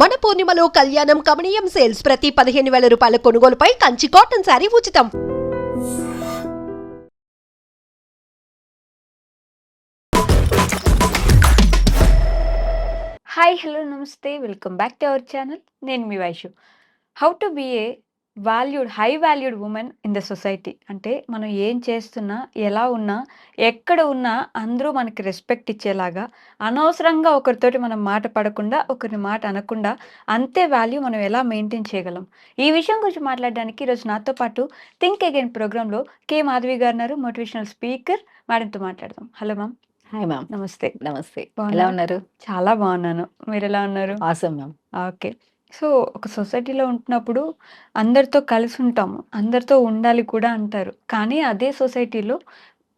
మన పూర్ణిమలో కళ్యాణం కమనీయం సేల్స్ ప్రతి పదిహేను వేల రూపాయల కొనుగోలుపై కంచి కాటన్ శారీ ఉచితం. హాయ్ హలో నమస్తే. Welcome back to our channel నేను మీ Vaishu. How to be a valued high valued women in the society అంటే మనం ఏం చేస్తున్నా ఎలా ఉన్నా ఎక్కడ ఉన్నా అందరూ మనకి రెస్పెక్ట్ ఇచ్చేలాగా అనవసరంగా ఒకరితోటి మనం మాట పడకుండా ఒకరిని మాట అనకుండా అంతే వాల్యూ మనం ఎలా మెయింటైన్ చేయగలం? ఈ విషయం గురించి మాట్లాడడానికి ఈరోజు నాతో పాటు థింక్ అగైన్ ప్రోగ్రాంలో కే మాధవి గారు ఉన్నారు మోటివేషనల్ స్పీకర్ మేడంతో మాట్లాడదాం. హలో మ్యామ్ హాయ్ మ్యామ్ నమస్తే. నమస్తే? ఎలా ఉన్నారు? చాలా బాగున్నాను. మీరు ఎలా ఉన్నారు? ఆసమ్ మ్యామ్ ఓకే సో ఒక సొసైటీలో ఉంటున్నప్పుడు అందరితో కలిసి ఉంటాము. అందరితో ఉండాలి కూడా అంటారు. కానీ అదే సొసైటీలో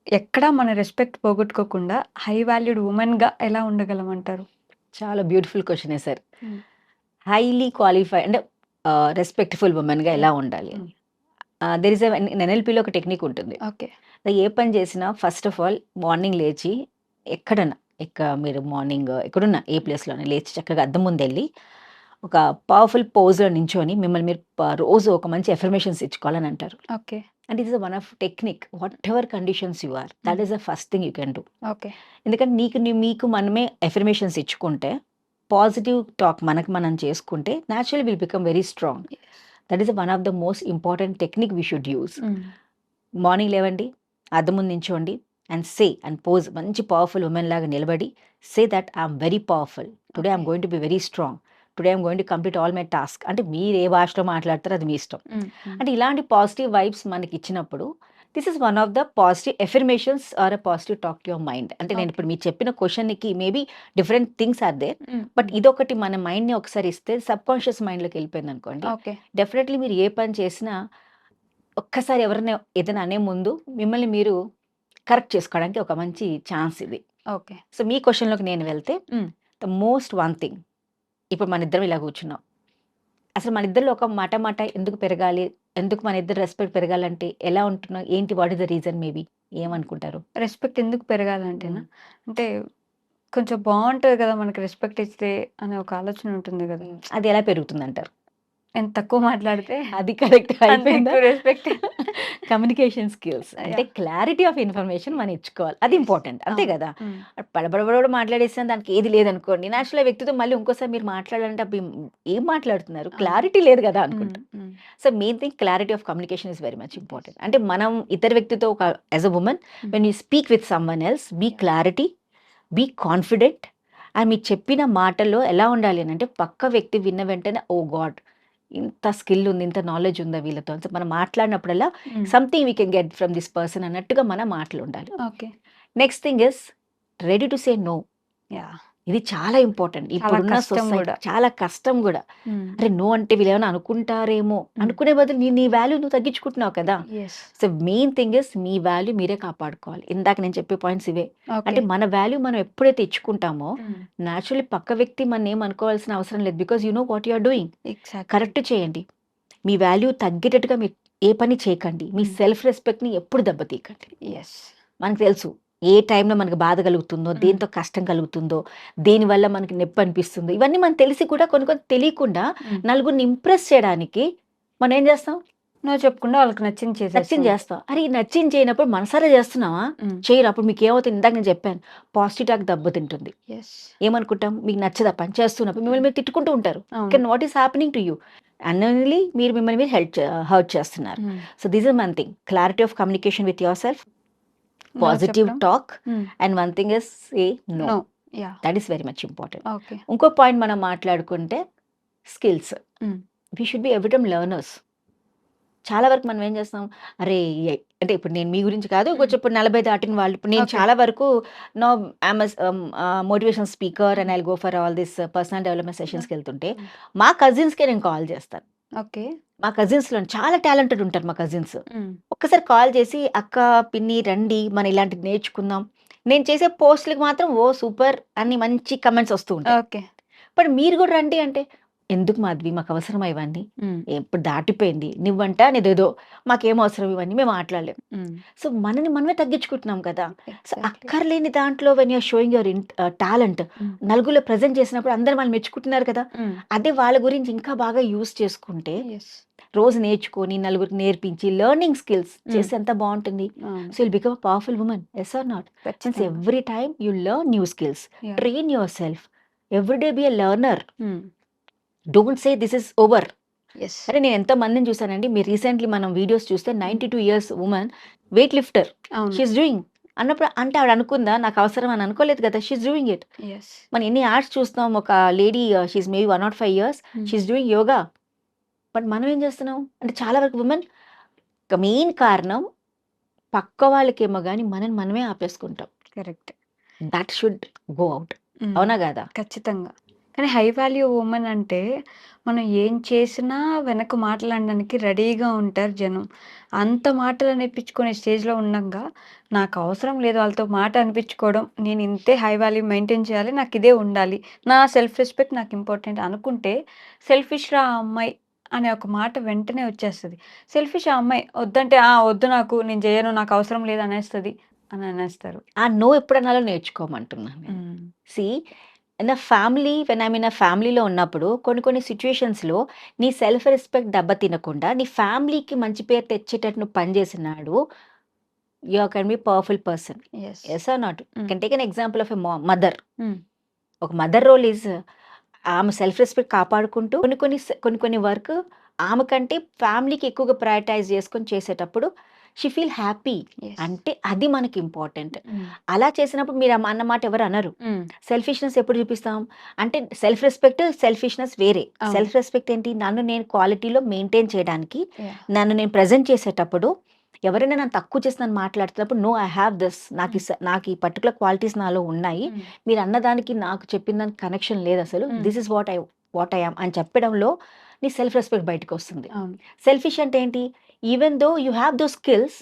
ఎక్కడా మన రెస్పెక్ట్ పోగొట్టుకోకుండా హై వాల్యూడ్ ఉమెన్గా ఎలా ఉండగలం అంటారు? చాలా beautiful question sir. Highly qualify అంటే రెస్పెక్ట్ఫుల్ ఉమెన్గా ఎలా ఉండాలి. దెర్ ఇస్ ఎన్ఎల్పిలో ఒక టెక్నిక్ ఉంటుంది. ఓకే. ఏ పని చేసినా ఫస్ట్ ఆఫ్ ఆల్ మార్నింగ్ లేచి ఎక్కడన్నా ఎక్క మీరు మార్నింగ్ ఎక్కడున్నా ఏ ప్లేస్లోనే లేచి చక్కగా అద్దం ముందు వెళ్ళి ఒక పవర్ఫుల్ పోజ్లో నించొని మిమ్మల్ని మీరు రోజు ఒక మంచి ఎఫర్మేషన్స్ ఇచ్చుకోవాలని అంటారు. Okay. And it is one of technique whatever conditions you are that is the first thing you can do okay. ఎందుకంటే నీకు మీకు మనమే ఎఫర్మేషన్స్ ఇచ్చుకుంటే పాజిటివ్ టాక్ మనకు మనం చేసుకుంటే natural will become very strong that is one of the most important technique we should use morning లేవండి అద్దం ముందు నించోండి అండ్ సే అండ్ పోజ్ మంచి పవర్ఫుల్ ఉమెన్ లాగా నిలబడి say that I'm very powerful today I'm Okay. Going to be very strong today I'm going to complete all my task. అంటే మీరు ఏ భాషలో మాట్లాడతారో అది మీ ఇష్టం. అంటే ఇలాంటి పాజిటివ్ వైబ్స్ మనకి ఇచ్చినప్పుడు this is one of the positive affirmations are a positive talk to your mind అంటే నేను. ఇప్పుడు మీరు చెప్పిన క్వశ్చన్కి maybe different things are there but ఇదొకటి మన మైండ్ని ఒకసారి ఇస్తే సబ్ కాన్షియస్ మైండ్లోకి వెళ్ళిపోయింది అనుకోండి ఓకే డెఫినెట్లీ మీరు ఏ పని చేసినా ఒక్కసారి ఎవరైనా ఏదైనా అనే ముందు మిమ్మల్ని మీరు కరెక్ట్ చేసుకోవడానికి ఒక మంచి ఛాన్స్ ఇది. ఓకే సో మీ క్వశ్చన్లోకి నేను వెళ్తే. ద మోస్ట్ వన్ థింగ్ ఇప్పుడు మన ఇద్దరం ఇలా కూర్చున్నాం. అసలు మన ఇద్దరిలో ఒక మాట మాట ఎందుకు పెరగాలి? ఎందుకు మన ఇద్దరు రెస్పెక్ట్ పెరగాలంటే ఎలా ఉంటున్నాం? ఏంటి? What is the reason maybe ఏమనుకుంటారు? రెస్పెక్ట్ ఎందుకు పెరగాలంటేనా? అంటే కొంచెం బాగుంటుంది కదా మనకి రెస్పెక్ట్ ఇస్తే అనే ఒక ఆలోచన ఉంటుంది కదా. అది ఎలా పెరుగుతుంది అంటారు ఎంత తక్కువ మాట్లాడితే అది కరెక్ట్ అయిపోయిందా? రెస్పెక్ట్ కమ్యూనికేషన్ స్కిల్స్ అంటే. క్లారిటీ ఆఫ్ ఇన్ఫర్మేషన్ మనం ఇచ్చుకోవాలి. అది ఇంపార్టెంట్ అంతే కదా? పడబడబడ మాట్లాడేస్తే దానికి ఏది లేదనుకోండి నేచురల్ వ్యక్తితో మళ్ళీ ఇంకోసారి మీరు మాట్లాడాలంటే అబ్బి ఏం మాట్లాడుతున్నారు. క్లారిటీ లేదు కదా అనుకుంటా. So main thing clarity of communication is very much important అంటే మనం ఇతర వ్యక్తితో ఒక as a women when you speak with someone else be clarity be confident and మీరు చెప్పిన మాటల్లో ఎలా ఉండాలి అని అంటే పక్క వ్యక్తి విన్న వెంటనే ఓ గాడ్ ఇంత స్కిల్ ఉంది ఇంత నాలెడ్జ్ ఉందా వీళ్ళతో సో మనం మాట్లాడినప్పుడల్లా something we can get from this person అన్నట్టుగా మన మాటలు ఉండాలి okay. Next thing is ready to say no yeah ఇది చాలా ఇంపార్టెంట్. ఇప్పుడున్న కూడా. చాలా కష్టం కూడా. అరే నో అంటే వీళ్ళు ఏమైనా అనుకుంటారేమో? అనుకునే బదులు నీ నీ వాల్యూ నువ్వు తగ్గించుకుంటున్నావు కదా? సో మెయిన్ థింగ్ ఇస్ మీ వాల్యూ మీరే కాపాడుకోవాలి. ఇందాక నేను చెప్పే పాయింట్స్ ఇవే. అంటే మన వాల్యూ మనం ఎప్పుడైతే ఇచ్చుకుంటామో న్యాచురల్లీ పక్క వ్యక్తి మన ఏం అనుకోవాల్సిన అవసరం లేదు. Because you know what you are doing correct చేయండి. మీ వాల్యూ తగ్గేటట్టుగా మీరు ఏ పని చేయకండి. మీ. సెల్ఫ్ రెస్పెక్ట్ని ఎప్పుడు దెబ్బతీయకండి. ఎస్ మనకు తెలుసు. ఏ టైంలో మనకు బాధ కలుగుతుందో. దేంతో కష్టం కలుగుతుందో దేనివల్ల మనకి నొప్పి అనిపిస్తుందో ఇవన్నీ మనకు తెలిసి కూడా కొన్ని కొన్ని తెలియకుండా నలుగురిని ఇంప్రెస్ చేయడానికి మనం ఏం చేస్తాం? నువ్వు చెప్పకుండా వాళ్ళకి నచ్చింది చేసేస్తాం. నచ్చింది చేస్తాం. అరే ఈ నచ్చింది చేయనప్పుడు మనసారా చేస్తున్నావా. చేయరు అప్పుడు మీకు ఏమవుతుంది ఇందాక నేను చెప్పాను పాజిటివ్ టాక్ దెబ్బతింటుంది Yes. ఏమనుకుంటాం? మీకు నచ్చదా పని చేస్తున్నప్పుడు? మిమ్మల్ని మీరు తిట్టుకుంటూ ఉంటారు. కానీ what is happening to you unknowingly మీరు మిమ్మల్ని మీరు హెల్ప్ హర్ట్ చేస్తున్నారు. So this is one thing clarity of communication with your self positive. Talk Mm. And one thing is a no. That is very much important. ఇంకో point మనం మాట్లాడుకుంటే skills. We should be every time learners చాలా వరకు మనం ఏం చేస్తాం అరే అంటే ఇప్పుడు నేను మీ గురించి కాదు. కొంచెం ఇప్పుడు నలభై దాటిన వాళ్ళు ఇప్పుడు నేను. చాలా వరకు no motivation speaker and I go for all this personal development సెషన్స్కి వెళ్తుంటే Mm. మా కజిన్స్కే నేను కాల్ చేస్తాను Okay. మా కజిన్స్లో చాలా టాలెంటెడ్ ఉంటారు మా కజిన్స్. ఒక్కసారి కాల్ చేసి అక్క పిన్ని రండి మనం ఇలాంటిది నేర్చుకుందాం. నేను చేసే పోస్టులకు మాత్రం ఓ సూపర్ అని మంచి కమెంట్స్ వస్తూ ఉంటాయి. Okay. బట్ మీరు కూడా రండి అంటే ఎందుకు మాధవి మాకు అవసరమా ఇవన్నీ? ఎప్పుడు దాటిపోయింది. నువ్వంట నీదేదో మాకేం అవసరం ఇవన్నీ మేము మాట్లాడలేం. సో మనని మనమే తగ్గించుకుంటున్నాం కదా. సో అక్కర్లేని దాంట్లో when you're showing your talent నలుగురిలో ప్రజెంట్ చేసినప్పుడు అందరు వాళ్ళు మెచ్చుకుంటున్నారు కదా. అదే వాళ్ళ గురించి ఇంకా బాగా యూస్ చేసుకుంటే రోజు నేర్చుకొని నలుగురికి నేర్పించి లెర్నింగ్ స్కిల్స్ చేస్తే ఎంత బాగుంటుంది so will become powerful women yes are not means every time you learn new skills train your self everyday be a learner don't say this is over సరే నేను ఎంతో మందిని చూసానండి మీరు రీసెంట్లీ మనం వీడియోస్ చూస్తే ninety two years women weightlifter she's doing అన్నప్పుడు అంటే ఆవిడ అనుకుందా నాకు అవసరం అని అనుకోలేదు కదా షీఈస్ డూయింగ్ ఇట్ మనం ఎన్ని ఆర్ట్స్ చూస్తాం ఒక lady she's maybe one not five years she's doing yoga but మనం ఏం చేస్తున్నాం? అంటే చాలా వరకు ఉమెన్ మెయిన్ కారణం పక్క వాళ్ళకేమో కానీ మనని మనమే ఆపేసుకుంటాం. Correct that should go out అవునా కదా? ఖచ్చితంగా. కానీ హై వాల్యూ ఉమెన్ అంటే మనం ఏం చేసినా వెనక మాట్లాడడానికి రెడీగా ఉంటారు జనం. అంత మాటలు అనిపించుకునే స్టేజ్లో ఉన్నాక నాకు అవసరం లేదు వాళ్ళతో మాట అనిపించుకోవడం. నేను ఇంతే హై వాల్యూ మెయింటైన్ చేయాలి నాకు ఇదే ఉండాలి. నా సెల్ఫ్ రెస్పెక్ట్ నాకు ఇంపార్టెంట్ అనుకుంటే సెల్ఫిష్ రా ఆ అమ్మాయి అనే ఒక మాట వెంటనే వచ్చేస్తుంది. సెల్ఫిష్ ఆ అమ్మాయి వద్దంటే ఆ వద్దు నాకు నేను చేయను నాకు అవసరం లేదు అనేస్తుంది అని అనేస్తారు. ఆ నో ఎప్పుడన్నాలో నేర్చుకోమంటున్నాను see a family when I mean a ఫ్యామిలీలో ఉన్నప్పుడు కొన్ని కొన్ని సిచ్యుయేషన్స్లో నీ సెల్ఫ్ రెస్పెక్ట్ దెబ్బ తినకుండా నీ ఫ్యామిలీకి మంచి పేరు తెచ్చేటట్టు నువ్వు పనిచేసినాడు you can be powerful person yes or not. Can take an example of a mother. ఒక మదర్ రోల్ ఈజ్ ఆమె సెల్ఫ్ రెస్పెక్ట్ కాపాడుకుంటూ కొన్ని కొన్ని కొన్ని కొన్ని వర్క్ ఆమె కంటే ఫ్యామిలీకి ఎక్కువగా ప్రయారిటైజ్ చేసుకొని చేసేటప్పుడు షీ ఫీల్ హ్యాపీ అంటే అది మనకి ఇంపార్టెంట్. అలా చేసినప్పుడు మీరు అమ్మ- అన్న మాట ఎవరు అనరు. సెల్ఫిష్నెస్ ఎప్పుడు చూపిస్తాం? అంటే సెల్ఫ్ రెస్పెక్ట్ సెల్ఫిష్నెస్ వేరే. సెల్ఫ్ రెస్పెక్ట్ ఏంటి? నన్ను నేను క్వాలిటీలో మెయింటైన్ చేయడానికి నన్ను నేను ప్రజెంట్ చేసేటప్పుడు ఎవరైనా నన్ను తక్కువ చేసి నన్ను మాట్లాడుతున్నప్పుడు నో ఐ హ్యావ్ దిస్. నాకు ఈ నాకు ఈ పర్టికులర్ క్వాలిటీస్ నాలో ఉన్నాయి. మీరు అన్నదానికి నాకు చెప్పిన దానికి కనెక్షన్ లేదు అసలు. This is what I what I am అని చెప్పడంలో నీ సెల్ఫ్ రెస్పెక్ట్ బయటకు వస్తుంది సెల్ఫిష్ అంటే ఏంటి? Even though you have those skills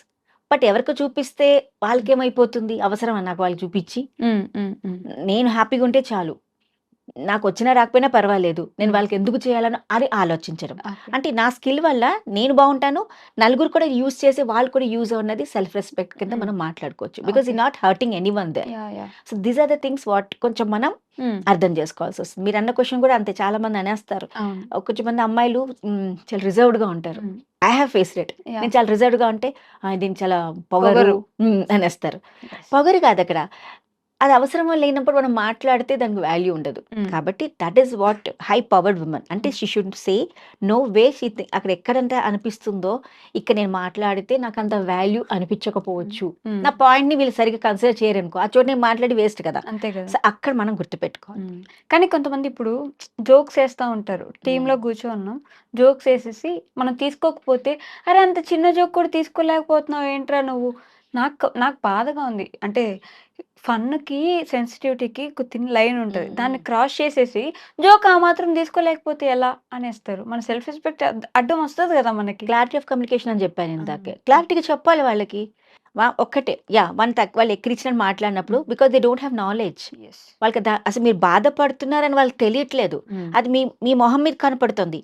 but ఎవరికి చూపిస్తే వాళ్ళకేమైపోతుంది? అవసరం నాకు వాళ్ళకి చూపించి. నేను హ్యాపీగా ఉంటే చాలు. నాకు వచ్చినా రాకపోయినా పర్వాలేదు. నేను. వాళ్ళకి ఎందుకు చేయాలని అది ఆలోచించడం. అంటే నా స్కిల్ వల్ల నేను బాగుంటాను నలుగురు కూడా యూజ్ చేసి వాళ్ళు కూడా యూజ్ అన్నది సెల్ఫ్ రెస్పెక్ట్ కింద. మనం మాట్లాడుకోవచ్చు. బికాస్ ఈ. Not hurting anyone they. So these are the things what కొంచెం మనం అర్థం చేసుకోవాల్సి వస్తుంది. మీరు అన్న క్వశ్చన్ కూడా అంతే. చాలా మంది అనేస్తారు. కొంచెం మంది అమ్మాయిలు చాలా రిజర్వ్డ్గా ఉంటారు. I have face it yeah. నేను చాలా రిజర్వ్డ్గా ఉంటే "ఆ, దీని చాలా పొగరు అనేస్తారు. పొగరు కాదు అక్కడ అది అవసరం లేనప్పుడు మనం మాట్లాడితే దానికి వాల్యూ ఉండదు. కాబట్టి that is what high powered women అంటే she should say no way she అక్కడ ఎక్కడంతా అనిపిస్తుందో ఇక్కడ నేను మాట్లాడితే నాకు అంత వాల్యూ అనిపించకపోవచ్చు. నా పాయింట్ని వీళ్ళు సరిగ్గా కన్సిడర్ చేయరు అనుకో ఆ చోట నేను మాట్లాడి వేస్ట్ కదా. అంతే కదా. సో అక్కడ మనం గుర్తుపెట్టుకోవాలి. కానీ కొంతమంది ఇప్పుడు జోక్స్ వేస్తూ ఉంటారు. టీంలో కూర్చోన్నాం జోక్స్ వేసేసి మనం తీసుకోకపోతే అరే అంత చిన్న జోక్ కూడా తీసుకోలేకపోతున్నావు ఏంట్రా నువ్వు? నాకు నాకు బాధగా ఉంది. అంటే ఫన్కి సెన్సిటివిటీకి తిన్న లైన్ ఉంటుంది. దాన్ని క్రాస్ చేసేసి జోక్ ఆ మాత్రం తీసుకోలేకపోతే ఎలా? అనేస్తారు. మన సెల్ఫ్ రెస్పెక్ట్ అడ్డం వస్తుంది కదా మనకి. క్లారిటీ ఆఫ్ కమ్యూనికేషన్ అని చెప్పాను ఇందాకే. క్లారిటీగా చెప్పాలి వాళ్ళకి. ఒక్కటే. యా వన్ తక్కువ వాళ్ళు ఎక్కిరించినట్టు మాట్లాడినప్పుడు because they don't have knowledge. వాళ్ళకి అసలు మీరు బాధపడుతున్నారని వాళ్ళకి తెలియట్లేదు. అది మీ మీ మొహం మీద కనపడుతుంది.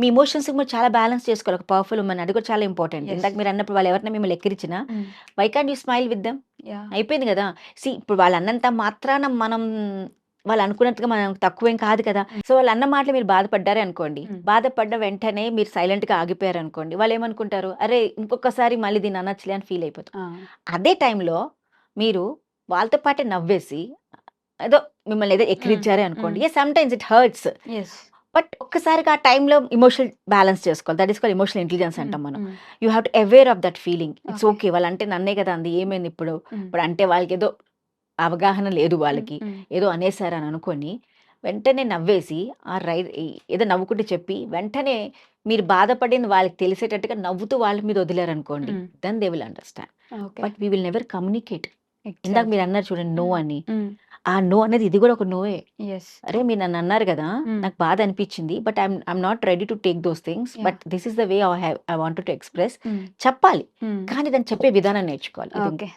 మీ ఎమోషన్స్ మీరు చాలా బ్యాలెన్స్ చేసుకోవాలి ఒక పవర్ఫుల్ ఉమెన్ అది కూడా చాలా ఇంపార్టెంట్. ఇందాక మీరు అన్నప్పుడు వాళ్ళు ఎవరైనా మిమ్మల్ని ఎక్కిరించినా. Why can you smile with them. అయిపోయింది కదా సి ఇప్పుడు వాళ్ళు అన్నంత మాత్రాన మనం వాళ్ళు అనుకున్నట్టుగా మనం తక్కువేం కాదు కదా. సో వాళ్ళు అన్న మాటలు మీరు బాధపడ్డారే అనుకోండి Mm. బాధపడ్డ వెంటనే మీరు సైలెంట్గా ఆగిపోయారు అనుకోండి వాళ్ళు ఏమనుకుంటారు అరే ఇంకొకసారి మళ్ళీ దీన్ని అనొచ్చులే అని ఫీల్ అయిపోతారు ఆ. అదే టైంలో మీరు వాళ్ళతో పాటే నవ్వేసి ఏదో మిమ్మల్ని ఏదో ఎక్కిరించారే అనుకోండి ఏ sometimes it hurts. But ఒక్కసారిగా ఆ టైంలో ఇమోషనల్ బ్యాలెన్స్ చేసుకోవాలి that is call emotional intelligence అంటాం మనం. You have to aware of that feeling it's. Okay వాళ్ళు అంటే నన్నే కదా అంది ఏమైంది ఇప్పుడు మ్మ్. ఇప్పుడు అంటే వాళ్ళకి ఏదో అవగాహన లేదు వాళ్ళకి మ్మ్. ఏదో అనేసారని అనుకొని వెంటనే నవ్వేసి ఆ రై ఏదో నవ్వుకుంటూ చెప్పి వెంటనే మీరు బాధపడింది వాళ్ళకి తెలిసేటట్టుగా నవ్వుతూ వాళ్ళ మీద వదిలేరనుకోండి. Then they will understand. But we will never communicate ఇందాక. మీరు అన్నారు చూడండి నో. అని. ఆ నో అనేది ఇది కూడా ఒక నోయే Yes. అరే మీరు నన్ను అన్నారు కదా. నాకు బాధ అనిపించింది but I'm I'm not ready to take those things. But this is the way I have I want to express. చెప్పాలి. కానీ దాన్ని చెప్పే విధానం నేర్చుకోవాలి okay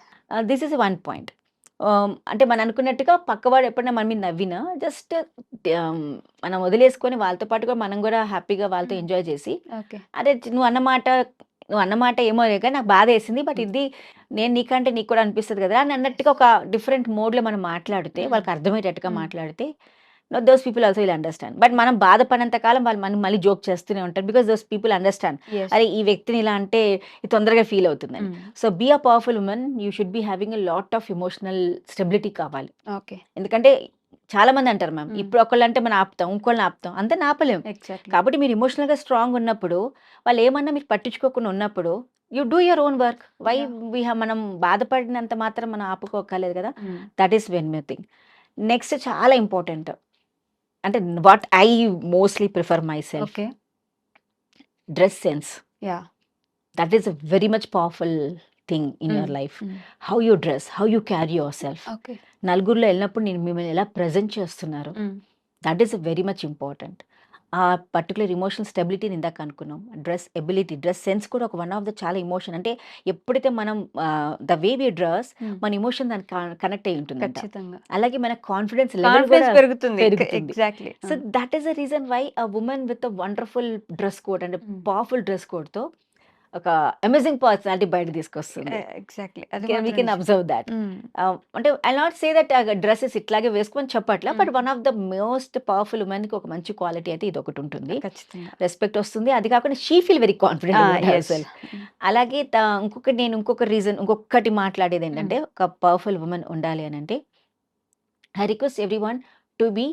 this is one point అంటే మనం అనుకున్నట్టుగా పక్కవాడు ఎప్పుడైనా మన మీద నవ్వినా జస్ట్ మనం వదిలేసుకొని వాళ్ళతో పాటు కూడా మనం కూడా హ్యాపీగా వాళ్ళతో. ఎంజాయ్ చేసి అరే నువ్వు అన్నమాట నువ్వు అన్నమాట ఏమో లేక నాకు బాధ వేసింది బట్. ఇది నేను నీకంటే నీకు కూడా అనిపిస్తుంది కదా అని అన్నట్టుగా ఒక డిఫరెంట్ మోడ్లో మనం మాట్లాడితే. వాళ్ళకి అర్థమయ్యేటట్టుగా. మాట్లాడితే no those people also will understand but మనం బాధపడినంత కాలం వాళ్ళు మనం మళ్ళీ జోక్ చేస్తూనే ఉంటారు బికాస్ దోస్ పీపుల్ అండర్స్టాండ్ అరే ఈ వ్యక్తిని ఇలా అంటే తొందరగా ఫీల్ అవుతుందని. So be a powerful women you should be having a lot of emotional stability కావాలి. ఓకే. ఎందుకంటే చాలా మంది అంటారు మ్యామ్. ఇప్పుడు ఒకళ్ళు అంటే మనం ఆపుతాం ఇంకోళ్ళని ఆపుతాం. అంతే ఆపలేం కాబట్టి మీరు ఎమోషనల్గా స్ట్రాంగ్ ఉన్నప్పుడు వాళ్ళు ఏమన్నా మీరు పట్టించుకోకుండా ఉన్నప్పుడు you do your own work why. We మనం బాధపడినంత మాత్రం మనం ఆపుకోకలేదు కదా? That is when me thing next చాలా ఇంపార్టెంట్ అంటే what I mostly prefer my self okay dress sense yeah that is a very much powerful thing in your life how you dress how you carry your self okay నలుగురిలో వెళ్ళినప్పుడు నేను మిమ్మల్ని ఎలా present చేస్తున్నారు? That is very much important ఆ particular emotional స్టెబిలిటీని ఇందాక అనుకున్నాం. డ్రెస్ ఎబిలిటీ డ్రెస్ సెన్స్ కూడా ఒక వన్ ఆఫ్ ద చాలా ఇమోషన్ అంటే ఎప్పుడైతే మనం ద వే వి డ్రెస్ మన ఇమోషన్ దానికి కనెక్ట్ అయి ఉంటుంది అలాగే మన కాన్ఫిడెన్స్ లెవెల్ పెరుగుతుంది. Exactly so that is the reason why a women with a wonderful dress code అంటే. పవర్ఫుల్ డ్రెస్ కోడ్తో ఒక అమేజింగ్ పర్సనాలిటీ బయట తీసుకొస్తుంది. Exactly we can observe that అంటే I not say that dresses ఇట్లాగే వేసుకొని చెప్పట్లా but. One of the most powerful ఉమెన్కి ఒక మంచి క్వాలిటీ అయితే ఇది ఒకటి ఉంటుంది. రెస్పెక్ట్ వస్తుంది. అది కాకుండా షీ ఫీల్ వెరీ కాన్ఫిడెంట్. అలాగే ఇంకొకటి నేను ఇంకొక రీజన్ ఇంకొకటి మాట్లాడేది ఏంటంటే ఒక పవర్ఫుల్ ఉమెన్ ఉండాలి అని అంటే I request everyone to be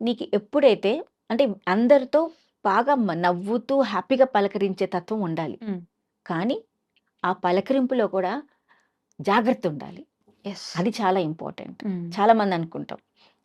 నీకు ఎప్పుడైతే అంటే అందరితో బాగా నవ్వుతూ హ్యాపీగా పలకరించే తత్వం ఉండాలి. కానీ ఆ పలకరింపులో కూడా జాగ్రత్త ఉండాలి ఎస్ అది చాలా ఇంపార్టెంట్. చాలా మంది అనుకుంటాం.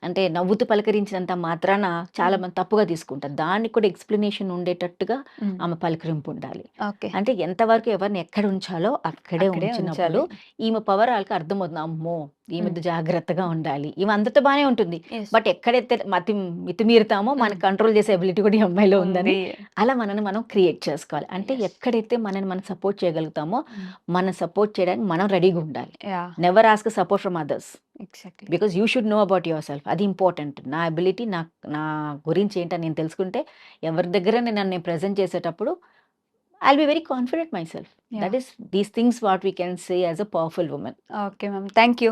అంటే నవ్వుతూ పలకరించినంత మాత్రాన చాలా మంది తప్పుగా తీసుకుంటారు. దానికి కూడా ఎక్స్ప్లెనేషన్ ఉండేటట్టుగా ఆమె పలకరింపు ఉండాలి ఓకే. అంటే ఎంతవరకు ఎవరిని ఎక్కడ ఉంచాలో అక్కడే ఉంచినప్పుడు ఈమె పవర్ వాళ్ళకి అర్థమవుతుంది. అమ్మో! ఈమె జాగ్రత్తగా ఉండాలి. ఈమె అందరితో బాగానే ఉంటుంది. బట్ ఎక్కడైతే మతి మితిమీరుతామో మనకి. కంట్రోల్ చేసే ఎబిలిటీ కూడా ఈ అమ్మాయిలో ఉందని ఉంది. అలా మనని మనం క్రియేట్ చేసుకోవాలి. అంటే. ఎక్కడైతే మనని మనం సపోర్ట్ చేయగలుగుతామో. మనం సపోర్ట్ చేయడానికి మనం రెడీగా ఉండాలి. Never ask support from others because you should know about your self అది ఇంపార్టెంట్ నా అబిలిటీ నా నా గురించి ఏంటని నేను తెలుసుకుంటే ఎవరి దగ్గర నేను నన్ను ప్రజెంట్ చేసేటప్పుడు I be very confident my self that is these things what we can say as a powerful women okay ma'am thank you